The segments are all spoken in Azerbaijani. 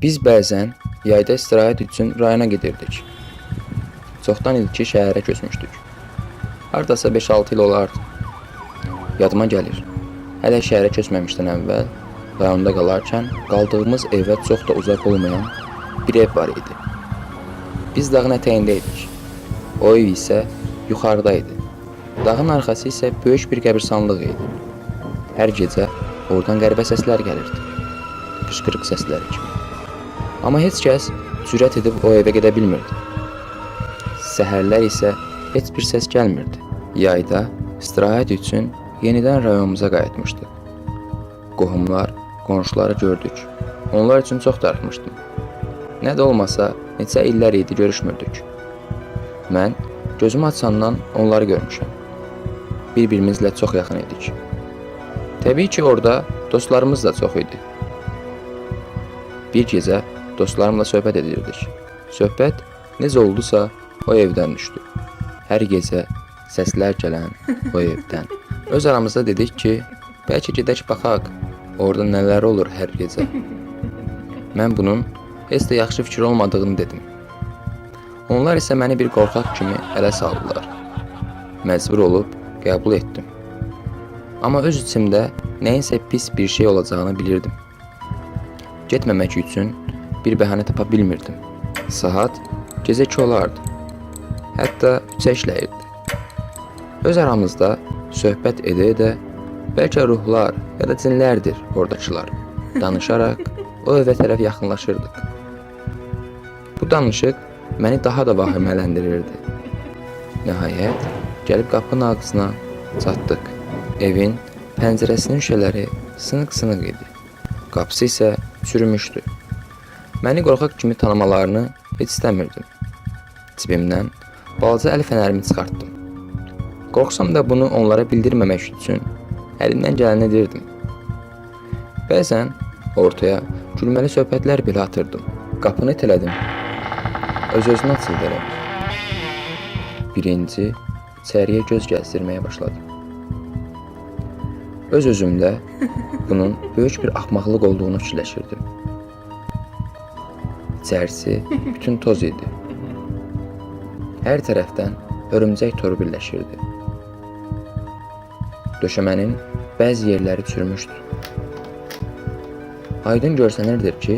Biz bəzən yayda istirahət üçün rayona gedirdik. Çoxdan idi ki, şəhərə köçmüşdük. Hardasa 5-6 il olardı. Yadıma gəlir. Hələ şəhərə köçməmişdən əvvəl rayonda qalarkən qaldığımız evə çox da uzaq olmayan bir ev var idi. Biz dağın ətəyində idik. O ev isə yuxarıda idi. Dağın arxası isə böyük bir qəbirstanlıq idi. Hər gecə oradan qəribə səslər gəlirdi. Qışqırıq səsləri kimi. Amma heç kəs cürət edib o evə gedə bilmirdi. Səhərlər isə heç bir səs gəlmirdi. Yayda istirahət üçün yenidən rayonumuza qayıtmışdıq. Qohumlar, qonşuları gördük. Onlar üçün çox darıxmışdım. Nə də olmasa neçə illər idi görüşmürdük. Mən gözümü açandan onları görmüşəm. Bir-birimizlə çox yaxın idik. Təbii ki, orada dostlarımız da çox idi. Bir gecə dostlarımla söhbət edirdik. Söhbət necə oldusa o evdən düşdü. Hər gecə səslər gələn o evdən. Öz aramızda dedik ki, bəlkə gedək baxaq. Orada nələr olur hər gecə. Mən bunun heç də yaxşı fikir olmadığını dedim. Onlar isə məni bir qorxaq kimi ələ saldılar. Məcbur olub qəbul etdim. Amma öz içimdə nəyinsə pis bir şey olacağını bilirdim. Getməmək üçün bir bəhanə tapa bilmirdim. Saat gecə 2 olardı. Hətta 3-ə işləyirdi. Öz aramızda söhbət edə-edə bəlkə ruhlar ya da cinlərdir oradakılar danışaraq o evə tərəf yaxınlaşırdıq. Bu danışıq məni daha da vahimələndirirdi. Nəhayət gəlib qapının ağzına çatdıq. Evin pəncərəsinin şüşələri sınıq-sınıq idi. Qapısı isə çürümüşdü. Məni qorxaq kimi tanımalarını heç istəmirdim. Cibimdən balaca əl fənərimi çıxartdım. Qorxsam da bunu onlara bildirməmək üçün əlimdən gələni edirdim. Bəzən ortaya gülməli söhbətlər belə atırdım. Qapını itələdim. Öz-özünə açıldı. Birinci içəriyə göz gəzdirməyə başladım. Öz-özümdə bunun böyük bir axmaqlıq olduğunu fikirləşirdim. İçərisi bütün toz idi. Hər tərəfdən hörümçək toru birləşirdi. Döşəmənin bəzi yerləri çürümüşdü. Aydın görsənirdir ki,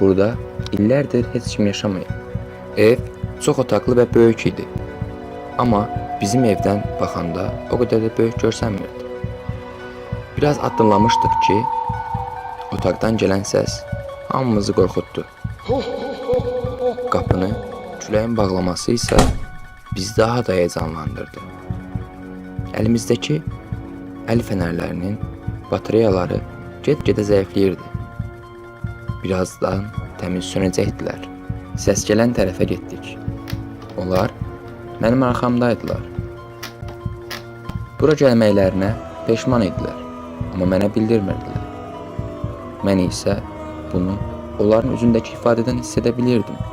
burada illərdir heç kim yaşamayıb. Ev çox otaqlı və böyük idi. Amma bizim evdən baxanda o qədər də böyük görsənmirdi. Biraz addımlamışdıq ki, otaqdan gələn səs hamımızı qorxutdu. Qapını küləyin bağlaması isə bizi daha da heyecanlandırdı. Əlimizdəki əl fənərlərinin batareyaları get-gedə zəifləyirdi. Birazdan təmiz sönəcəkdilər. Səs gələn tərəfə getdik. Onlar mənim arxamdaydılar. Bura gəlməklərinə peşman idilər, amma mənə bildirmirdilər. Mən isə bunu onların üzündəki ifadədən hiss edə bilirdim.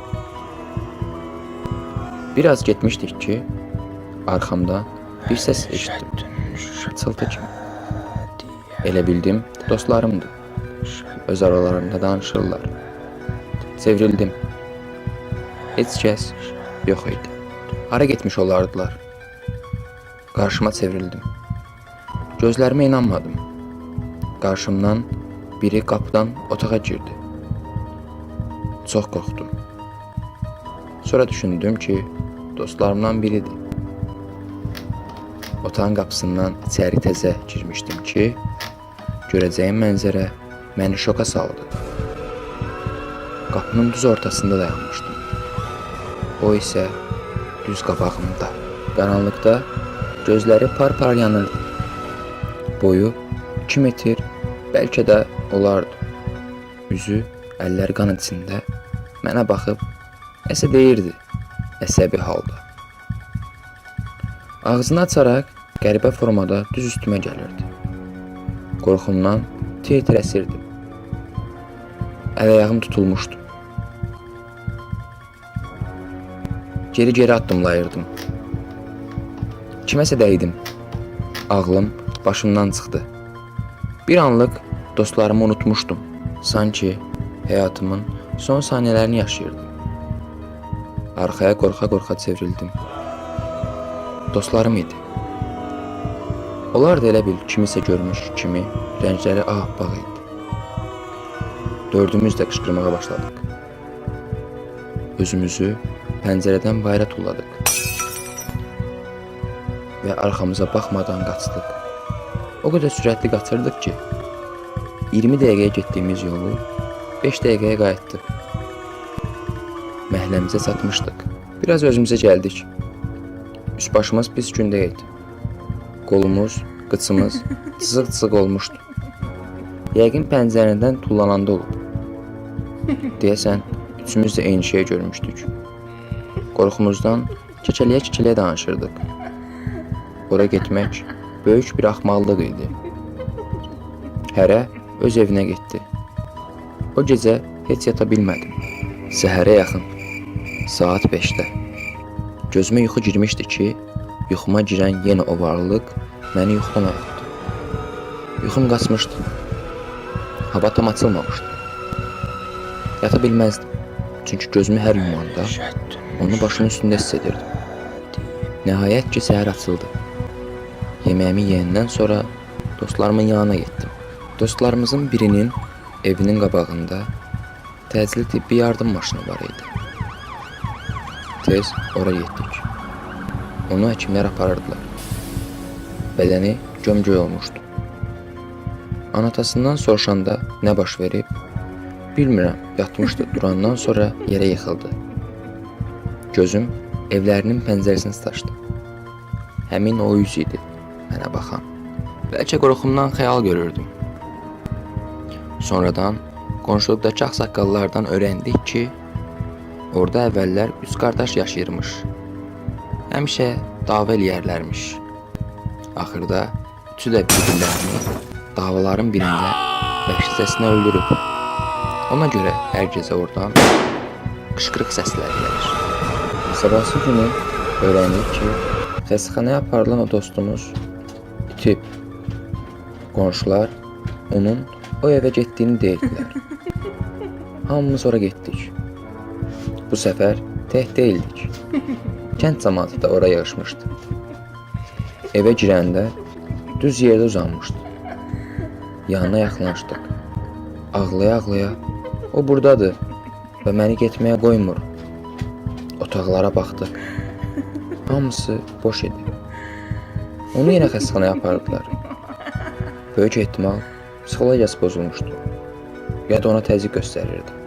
Biraz getmişdik ki, arxamdan bir səs eşitdim. Çıltı kimi. Elə bildim, dostlarımdır. Öz aralarında danışırlar. Çevrildim. Heç kəs yox idi. Hara getmiş olardılar? Qarşıma çevrildim. Gözlərimə inanmadım. Qarşımdan biri qapıdan otağa girdi. Çox qorxdum. Sonra düşündüm ki, dostlarımdan biridir. Otağın qapısından içəri təzə girmişdim ki, görəcəyim mənzərə məni şoka saldı. Qapının düz ortasında dayanmışdım. O isə düz qabağımda. Qaranlıqda gözləri par-par yanırdı. Boyu 2 metr, bəlkə də olardı. Üzü, əlləri qan içində mənə baxıb nəsə deyirdi, əsəbi halda. Ağzını açaraq qəribə formada düz üstümə gəlirdi. Qorxumdan tir-tir əsirdim. Əl-ayağım tutulmuşdu. Geri-geri addımlayırdım. Kiməsə dəydim. Ağlım başımdan çıxdı. Bir anlıq dostlarımı unutmuşdum. Sanki Həyatımın son saniyələrini yaşayırdım. Arxaya qorxa-qorxa çevrildim. Dostlarım idi. Onlar da elə bil kimisə görmüş kimi rəngləri ağappaq idi. Dördümüz də qışqırmağa başladıq. Özümüzü pəncərədən bayıra tulladıq. Və arxamıza baxmadan qaçdıq. O qədər sürətli qaçırdıq ki, 20 dəqiqəyə getdiyimiz yolu 5 dəqiqəyə qayıtdıq. Məhəlləmizə çatmışdıq. Biraz özümüzə gəldik. Üst başımız pis gündə idi. Qolumuz, qıçımız cızıq-cızıq olmuşdu. Yəqin pəncərədən tullananda olub. Deyəsən, üçümüz də eyni şeyi görmüşdük. Qorxumuzdan kəkələyə-kəkələyə danışırdıq. Ora getmək böyük bir axmaqlıq idi. Hərə öz evinə getdi. O gecə heç yata bilmədim. Səhərə yaxın saat 5-də gözümə yuxu girmişdi ki, yuxuma girən yenə o varlıq məni yuxudan oyatdı. Yuxum qaçmışdı. Hava tam açılmamışdı. Yata bilməzdim. Çünki gözümü hər yumanda onu başımın üstündə hiss edirdim. Nəhayət ki, səhər açıldı. Yeməyimi yeyəndən sonra dostlarımın yanına getdim. Dostlarımızın birinin evinin qabağında təcili tibbi yardım maşını var idi. Tez ora getdik. Onu həkimlər aparırdılar. Bədəni gömgöy olmuşdu. Anatasından soruşanda nə baş verib, bilmirəm, yatmışdı. Durandan sonra yerə yıxıldı. Gözüm evlərinin pəncərəsini saçdı. Həmin o üz idi mənə baxan. Bəlkə qorxumdan xəyal görürdüm. Sonradan qonşuluqdakı ağsaqqallardan öyrəndik ki, orada əvvəllər üç qardaş yaşayırmış. Həmişə dava eləyərlərmiş. Axırda üçü də bir-birlərini davaların birində vəhşicəsinə öldürüb. Ona görə hər gecə oradan qışqırıq səsləri gəlir. Sabahsı günü öyrəndik ki, xəstəxanaya aparılan o dostumuz itib. Qonşular onun o evə getdiyini deyirdilər. Hamımız ora getdik. Bu səfər tək deyildik. Kənd cəmaatı da ora yığışmışdı. Evə girəndə düz yerdə uzanmışdı. Yanına yaxınlaşdıq. Ağlaya-ağlaya o burdadır və məni getməyə qoymur. Otaqlara baxdıq. Hamısı boş idi. Onu yenə xəstəxanaya apardılar. Böyük ehtimal psixologiyası pozulmuşdu. Ya da ona təzyiq göstərirdi.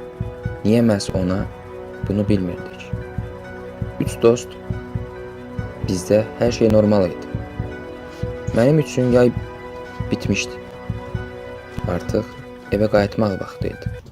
Niyə məhz ona bunu bilmirdik. Üç dost bizdə hər şey normal idi. Mənim üçün yay bitmişdi. Artıq evə qayıtmaq vaxtı idi.